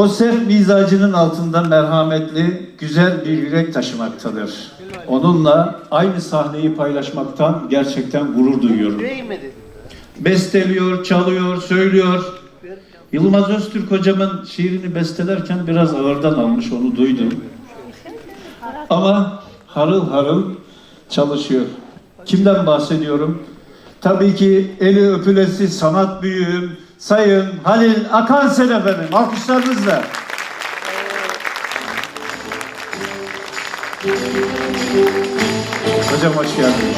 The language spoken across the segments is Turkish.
O sert mizacının altında merhametli, güzel bir yürek taşımaktadır. Onunla aynı sahneyi paylaşmaktan gerçekten gurur duyuyorum. Besteliyor, çalıyor, söylüyor. Yılmaz Öztürk hocamın şiirini bestelerken biraz ağırdan almış, onu duydum. Ama harıl harıl çalışıyor. Kimden bahsediyorum? Tabii ki eli öpülesi sanat büyüğüm Sayın Halil Akansen efendim. Alkışlarınızla. Hocam hoş geldiniz.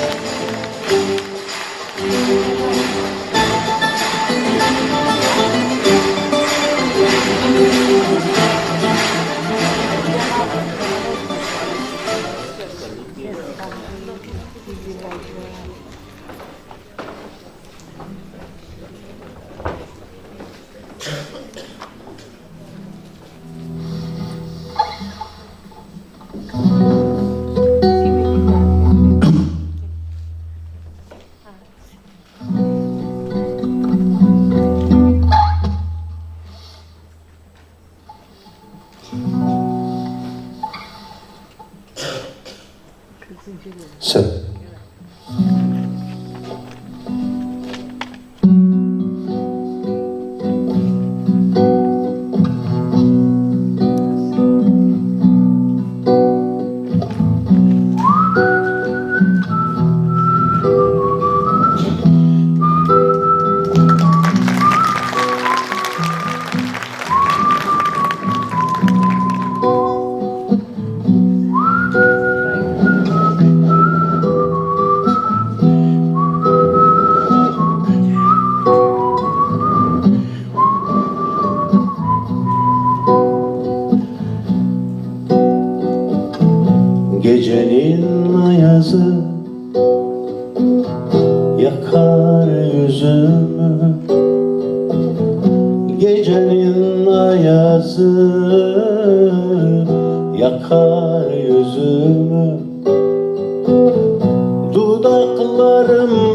Dudaklarım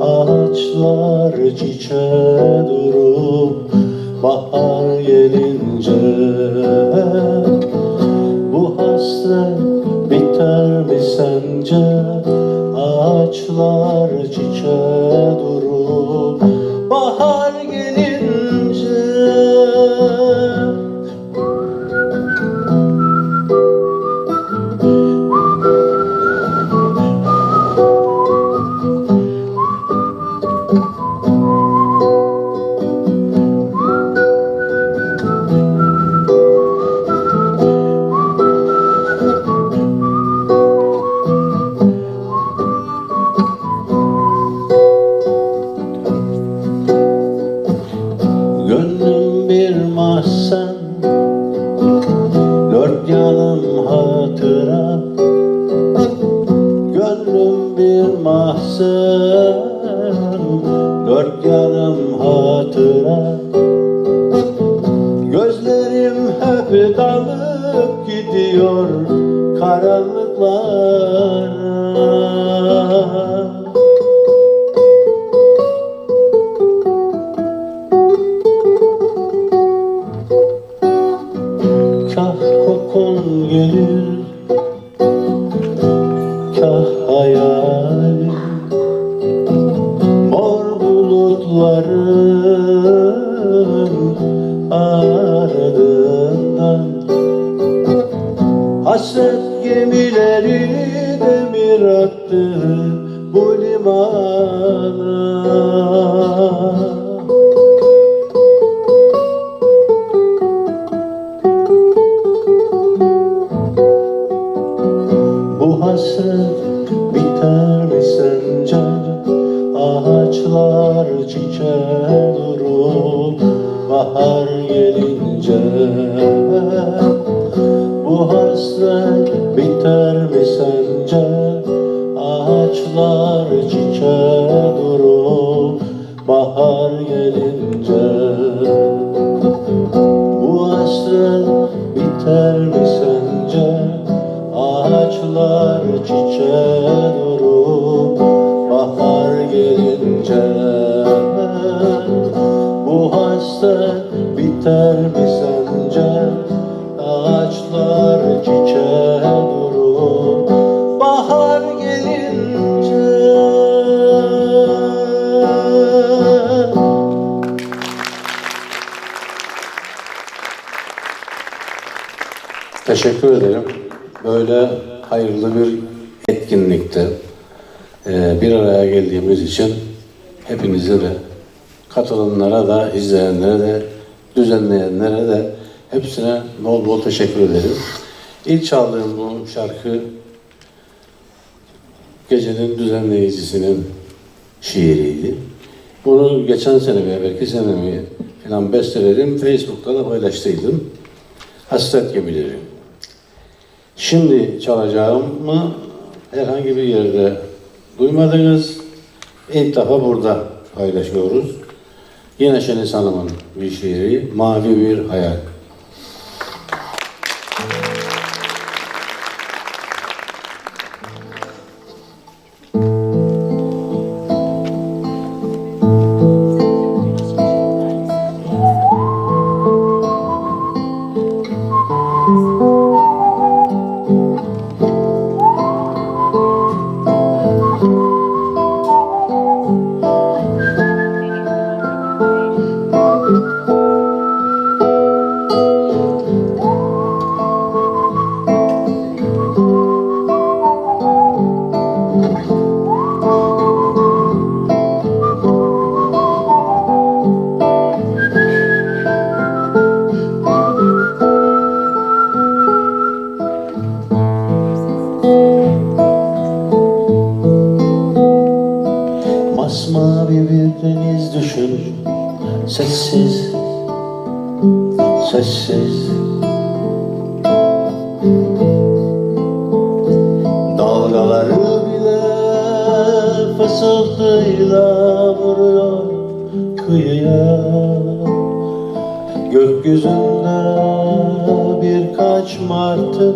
Ağaçlar çiçeğe dalıp gidiyor karanlıklara. Kah kokun gelir Kah hayalin Hasret gemileri demir attı bu limana Teşekkür ederim. Böyle hayırlı bir etkinlikte e, bir araya geldiğimiz için hepinize de katılanlara da, izleyenlere de, düzenleyenlere de hepsine bol bol teşekkür ederim. İlk çaldığım bu şarkı gecenin düzenleyicisinin şiiriydi. Bunu geçen sene veya belki sene mi falan besteledim. Facebook'ta da paylaştıydım. Hasret gemileri. Şimdi çalacağımı herhangi bir yerde duymadınız. İlk defa burada paylaşıyoruz. Yine Şeniz Hanım'ın bir şiiri, Mavi Bir Hayal. Fısıltıyla vuruyor kıyıya. Gökyüzünde birkaç martı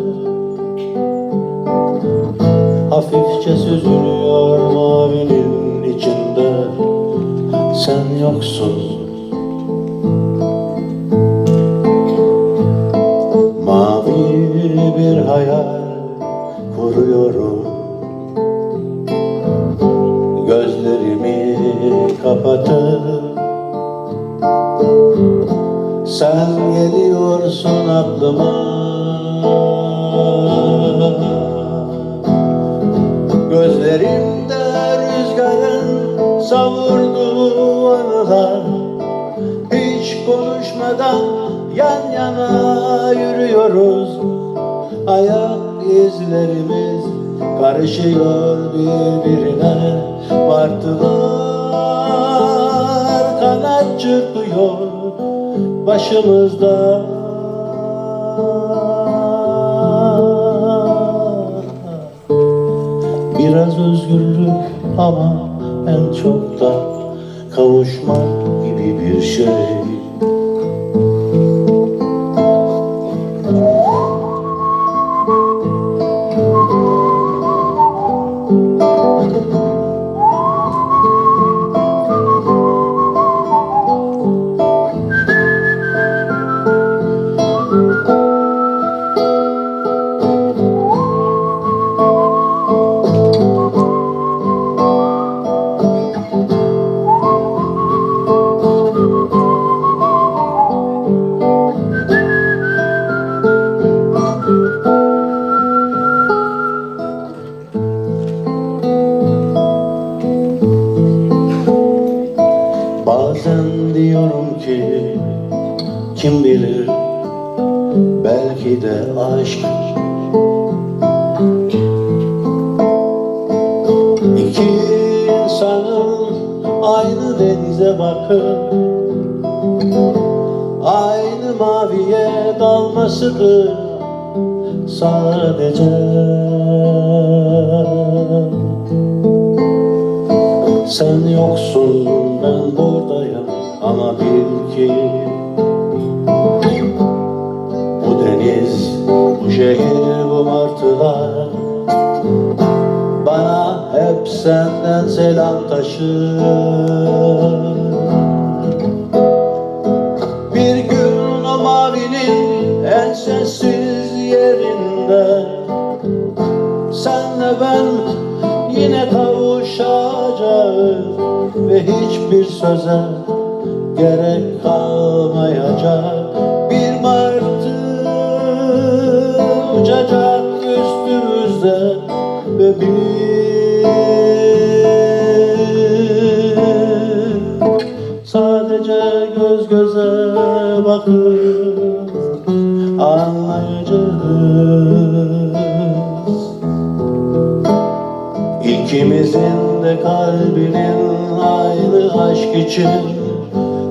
Hafifçe süzülüyor mavinin içinde. Sen yoksun Sen geliyorsun aklıma. Gözlerimde rüzgarın savurduğu anılar. Hiç konuşmadan yan yana yürüyoruz. Ayak izlerimiz karışıyor birbirine. Martılar kanat çırpıyor başımızda. Biraz özgürlük ama en çok da kavuşmak gibi bir şey aynı denize bakıp Aynı maviye dalmasıdır sadece. Sen yoksun ben buradayım. Ama bil ki Bu deniz, bu şehir, bu martılar hep senden selam taşır. Bir gün o mavinin en sessiz yerinde. Senle ben yine kavuşacağız Ve hiçbir söze gerek kalmayacak. Bir martı uçacak üstümüzde Ve biz İkimizin de kalbinin aynı aşk için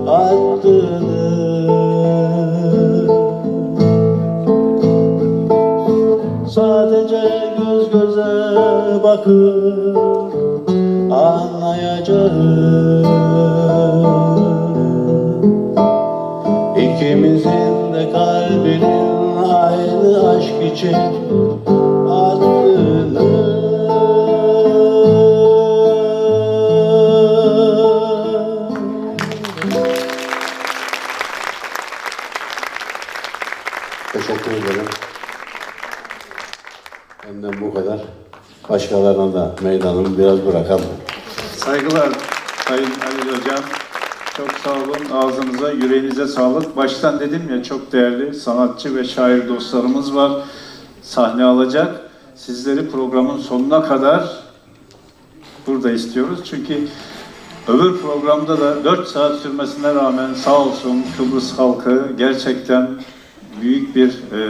attığını. Sadece göz göze bakıp anlayacağız. İkimizin de kalbinin aynı aşk için Başkalarına da meydanımı biraz bırakalım. Saygılar Sayın Ali Hocam. Çok sağ olun. Ağzınıza, yüreğinize sağlık. Baştan dedim ya çok değerli sanatçı ve şair dostlarımız var. Sahne alacak. Sizleri programın sonuna kadar burada istiyoruz. Çünkü öbür programda da 4 saat sürmesine rağmen sağ olsun Kıbrıs halkı gerçekten büyük bir e,